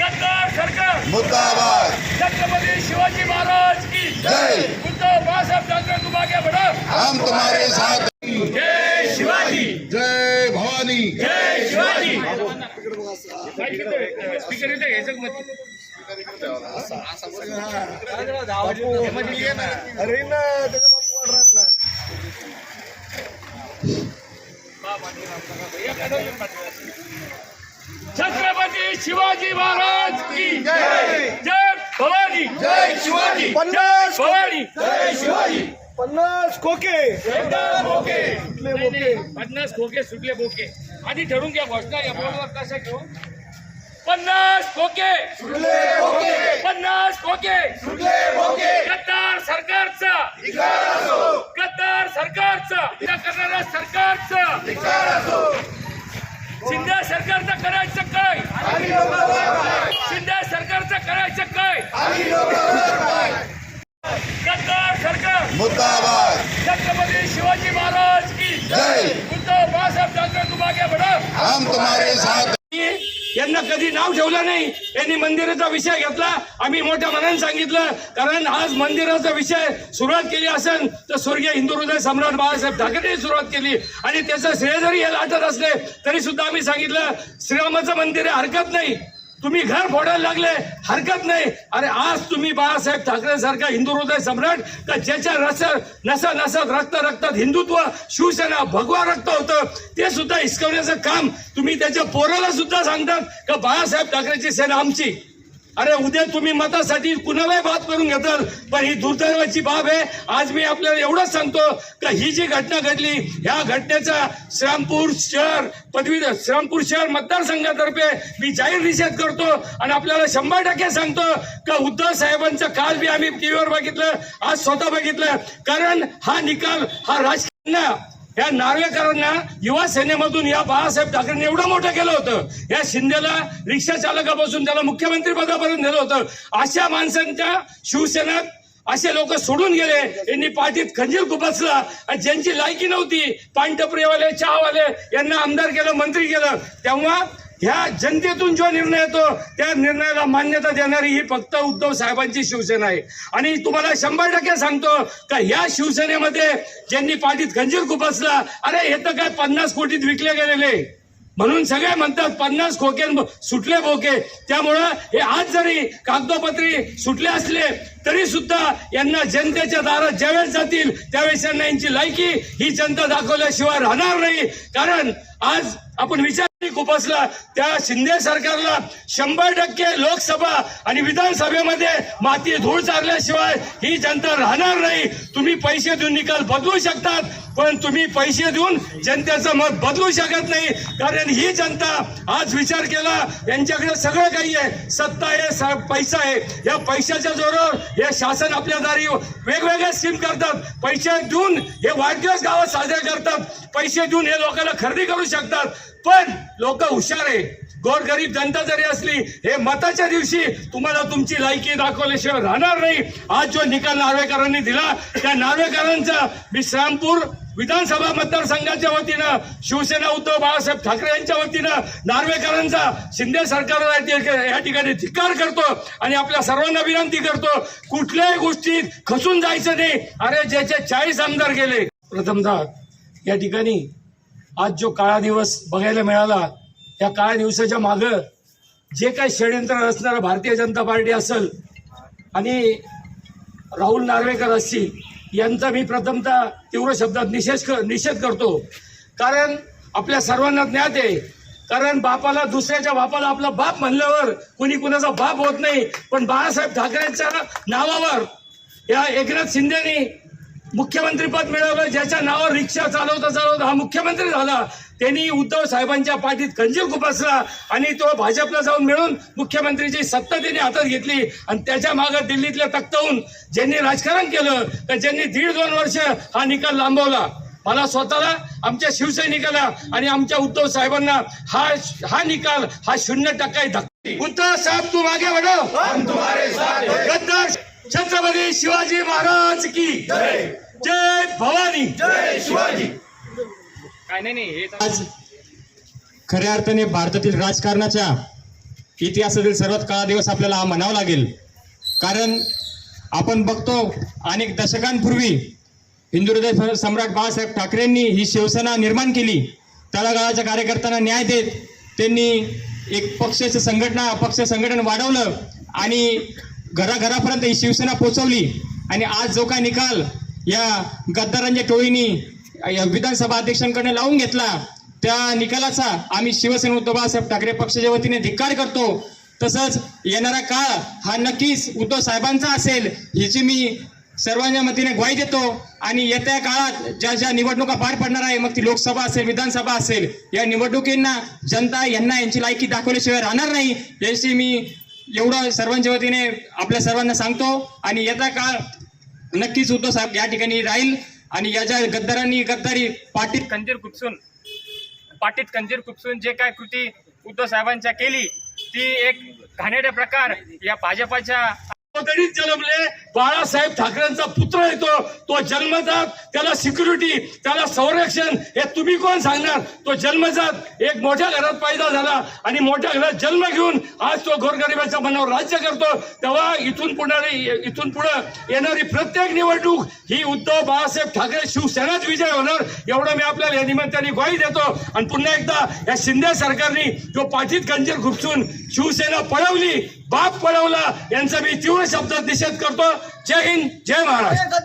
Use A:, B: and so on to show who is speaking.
A: गद्दार सरकार.
B: मुर्दाबाद.
A: छत्रपती शिवाजी महाराज की
B: जय.
A: उद्धव बाळासाहेब ठाकरे तुम आगे बढ़ो.
B: हम तुम्हारे साथ.
A: जय शिवाजी.
B: जय भवानी.
A: जय शिवाजी. स्पीकर इथे घ्यायचं का मग? छत्रपती शिवाजी महाराज की जय. जय भवानी.
B: जय शिवाजी.
A: जय भवानी.
B: जय शिवाजी.
C: पन्नास खोके.
A: एकदम ओके नाही, नाही, पन्नास खोके सुटले बोके आधी ठरवून घ्या घोषणा. या बोर्डवर कशा घेऊ पन्नास खोके.
B: सुटले ओके
A: पन्नास खोके.
B: सुटले
A: गद्दार सरकारचा
B: धिक्कार असो
A: गद्दार सरकारचा टीका करणाऱ्या सरकारचं
B: धिक्कार असो
A: शिंदे सरकारचं करायचं काय
B: आम्ही लोकांवर काय
A: शिंदे सरकारचं करायचं काय
B: आम्ही लोकांवर काय
A: गद्दार सरकार
B: मुर्दाबाद
A: छत्रपती शिवाजी महाराज की
B: जय
A: उद्धव बाळासाहेब ठाकरे तुम आगे बढ़ो
B: हम तुम्हारे साथ हैं.
A: यांना कधी नाव ठेवलं नाही. त्यांनी मंदिराचा विषय घेतला. आम्ही मोठ्या मनाने सांगितलं कारण आज मंदिराचा विषय सुरुवात केली असेल तर स्वर्गीय हिंदू हृदय सम्राट बाळासाहेब ठाकरेंनी सुरुवात केली. आणि त्याचं श्रेय जरी याला आठवत असले तरी सुद्धा आम्ही सांगितलं श्रीरामाचं मंदिर हरकत नाही. तुम्ही घर फोडायला लागले हरकत नाही. अरे आज तुम्ही बाळासाहेब ठाकरे सारखा हिंदू हृदय सम्राट का ज्याच्या रस नसा नसत रक्त रक्तात हिंदुत्व शिवसेना भगवा रक्त होतं ते सुद्धा हिसकवण्याचं काम तुम्ही त्याच्या पोराला सुद्धा सांगतात का बाळासाहेब ठाकरेची सेना आमची? अरे उद्या तुम्ही मतासाठी कुणालाही बात करून घेताल पण ही दुर्दैवाची बाब आहे. आज मी आपल्याला एवढंच सांगतो का ही जी घटना घडली ह्या घटनेचा श्रामपूर शहर पदवीधर श्रामपूर शहर मतदारसंघातर्फे मी जाहीर निषेध करतो आणि आपल्याला शंभर टक्के सांगतो का उद्धव साहेबांचं काल बी आम्ही टीव्हीवर बघितलं आज स्वतः बघितलं. कारण हा निकाल हा राजकीय या नार्वेकरांना युवा सेनेमधून या बाळासाहेब ठाकरेंनी एवढं मोठं केलं होतं. या शिंदेला रिक्षा चालकापासून त्याला मुख्यमंत्री पदापर्यंत नेलं होतं. अशा माणसांच्या शिवसेनेत असे लोक सोडून गेले. यांनी पाठीत खंजीर खुपसला आणि ज्यांची लायकी नव्हती पानटपरीवाले चहावाले यांना आमदार केलं मंत्री केलं. तेव्हा ह्या जनतेतून जो निर्णय येतो त्या निर्णयाला मान्यता देणारी ही फक्त उद्धव साहेबांची शिवसेना आहे. आणि तुम्हाला शंभर टक्के सांगतो का या शिवसेनेमध्ये ज्यांनी पाठीत खंजीर खुपसला अरे हे तर काय पन्नास कोटीत विकले गेलेले. म्हणून सगळे म्हणतात पन्नास खोके सुटले बोके त्यामुळं हे आज जरी कागदोपत्री सुटले असले तरी सुद्धा यांना जनतेच्या दारात ज्यावेळेस जातील त्यावेळेस यांना यांची लायकी ही जनता दाखवल्याशिवाय राहणार नाही. कारण आज आपण विचार खुपसला त्या शिंदे सरकारला शंभर टक्के लोकसभा आणि विधानसभेमध्ये माती धूळ चारल्याशिवाय ही जनता राहणार नाही. तुम्ही पैसे देऊन निकाल बदलू शकतात पण तुम्ही पैसे देऊन जनतेचं मत बदलू शकत नाही. कारण ही जनता आज विचार केला यांच्याकडे सगळं काही आहे. सत्ता आहे पैसा आहे. या पैशाच्या जोरावर हे शासन आपल्या दारी वेगवेगळ्या स्कीम करतात. पैसे देऊन हे वाढदिवस गावात साजरे करतात. पैसे देऊन हे लोकांना खरेदी करू शकतात. पण लोक हुशार आहे. गोरगरीब जनता जरी असली हे मताच्या दिवशी तुम्हाला तुमची लायकी दाखवल्याशिवाय राहणार नाही. आज जो निकाल नार्वेकरांनी दिला त्या नार्वेकरांचा मी श्रामपूर विधानसभा मतदारसंघाच्या वतीनं शिवसेना उद्धव बाळासाहेब ठाकरे यांच्या वतीनं नार्वेकरांचा शिंदे सरकारला या ठिकाणी धिक्कार करतो आणि आपल्या सर्वांना विनंती करतो कुठल्याही गोष्टीत खसून जायचं नाही. अरे ज्याचे चाळीस आमदार गेले. प्रथमतः या ठिकाणी आज जो काळा दिवस बघायला मिळाला या काळ्या दिवसाच्या मागं जे काही षडयंत्र रचणारा भारतीय जनता पार्टी असेल आणि राहुल नार्वेकर असतील यांचा मी प्रथमतः तीव्र शब्दात निषेध कर निषेध करतो. कारण आपल्या सर्वांना ज्ञात आहे कारण बापाला दुसऱ्याच्या बापाला आपला बाप म्हणल्यावर कुणी कुणाचा बाप होत नाही पण बाळासाहेब ठाकरेंच्या नावावर या एकनाथ शिंदेनी मुख्यमंत्रीपद मिळवलं ज्याच्या नावावर रिक्षा चालवता चालवता हा मुख्यमंत्री झाला. त्यांनी उद्धव साहेबांच्या पाठीत खंजीर खुपसला आणि तो भाजपला जाऊन मिळून मुख्यमंत्रीची सत्ता त्यांनी हातात घेतली आणि त्याच्यामागे दिल्लीतल्या तख्ताहून ज्यांनी राजकारण केलं तर ज्यांनी दीड दोन वर्ष हा निकाल लांबवला. मला स्वतःला आमच्या शिवसैनिकाला आणि आमच्या उद्धव साहेबांना हा हा निकाल हा शून्य टक्का धक्का उद्धव साहेब तू मागे
B: हैं.
A: गद्दार छत्रपती शिवाजी महाराज की
B: जय.
A: जय भवानी.
B: जय शिवाजी.
A: काय नाही नाही हे
D: आज खऱ्या अर्थाने भारतातील राजकारणाच्या
C: इतिहासातील सर्वात काळा दिवस आपल्याला हा म्हणावा लागेल. कारण आपण बघतो अनेक दशकांपूर्वी हिंदू हृदय सम्राट बाळासाहेब ठाकरेंनी ही शिवसेना निर्माण केली. तळागाळाच्या कार्यकर्त्यांना न्याय देत त्यांनी एक पक्षाचं संघटना पक्ष संघटन वाढवलं आणि घराघरापर्यंत ही शिवसेना पोहोचवली आणि आज जो काय निकाल या गद्दारांच्या टोळीनी या विधानसभा अध्यक्षांकडे लावून घेतला त्या निकालाचा आम्ही शिवसेना उद्धव बाळासाहेब ठाकरे पक्षाच्या वतीने धिक्कार करतो. तसंच येणारा काळ हा नक्कीच उद्धव साहेबांचा असेल ह्याची मी सर्वांच्या मतीने ग्वाही देतो. आणि येत्या काळात ज्या ज्या निवडणुका पार पडणार आहे मग ती लोकसभा असेल विधानसभा असेल या निवडणुकींना जनता यांना यांची लायकी दाखवल्याशिवाय राहणार नाही. याची मी एवढं सर्वांच्या वतीने आपल्या सर्वांना सांगतो आणि येत्या काळ नक्कीच उद्धव साहेब या ठिकाणी राहील आणि या ज्या गद्दारांनी गद्दारी पाटीत
D: कंजीर कुपसून पाटीत कंजीर कुपसून जे काय कृती उद्धव साहेबांच्या केली ती एक घाणेरडा प्रकार या भाजपाच्या
A: जन्मले. बाळासाहेब ठाकरेंचा पुत्र येतो. तो जन्मजात त्याला सिक्युरिटी त्याला संरक्षण हे तुम्ही कोण सांगणार? तो जन्मजात. एक मोठ्या घरात पैदा झाला आणि मोठ्या घरात जन्म घेऊन आज तो गोरगरिबाच्या मनावर राज्य करतो. तेव्हा इथून पुढे इथून पुढे येणारी प्रत्येक निवडणूक ही उद्धव बाळासाहेब ठाकरे शिवसेनाच विजय होणार एवढं मी आपल्याला या निमित्ताने ग्वाही देतो. आणि पुन्हा एकदा या शिंदे सरकारने जो पाठीत गंजीर खुपसून शिवसेना पळवली बाप पळवला यांचा मी तीव्र शब्दात निषेध करतो. जय हिंद जय महाराष्ट्र.